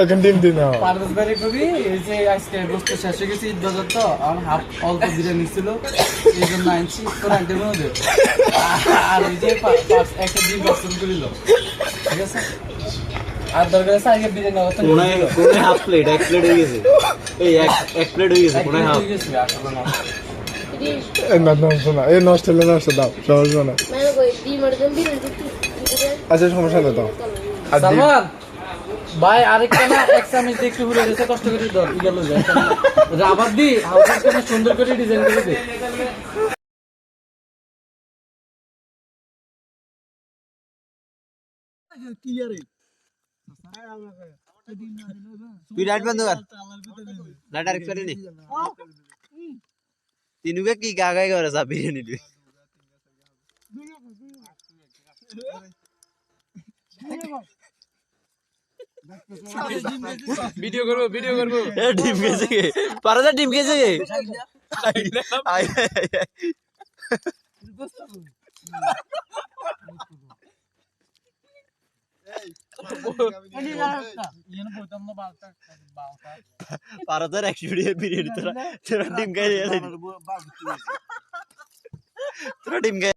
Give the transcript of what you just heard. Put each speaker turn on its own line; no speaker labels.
এখন ডিম দিন
পারভেজ বাড়ি কবি এই যে আজকে গোস্ত শেষ হয়ে গেছে ঈদ বাজার তো আমার হাফ অল্প বিরিয়ানি ছিল এই জন্য আনছি তোর আনতে মনে আর এই যে একটা ডিম পার্সেল করিল ঠিক আছে? আর দরকার আছে আগে বিরিয়ানি অবস্থা
হাফ প্লেট এক প্লেট হয়ে গেছে। এই এক এক প্লেট হয়ে গেছে কোনায় হাফ?
হয়ে গেছে আসলে না।
না নষ্ট না এই নষ্ট হলে নষ্ট দাও সমস্যা না। আচ্ছা সমস্যা না ডিম
সালমান ভাই আরেকটা না এক চামচ দিয়ে একটু ঘুরে গেছে কষ্ট করে দর গেল যায় রাবার দি হালকা সুন্দর করে ডিজাইন করে দে।
তুই লাইট বন্ধ কর। করে নি। তিনুকে কি গাগাই করে সব বিরিয়ানি দিবে।
ভিডিও করব ভিডিও করব।
ডিম গেছে গে পারা যা ডিম গেছে গে আই আই আই আই। পারা যার একশো বিরিয়ানি, তোরা তোরা ডিম খাই তোরা ডিম খাই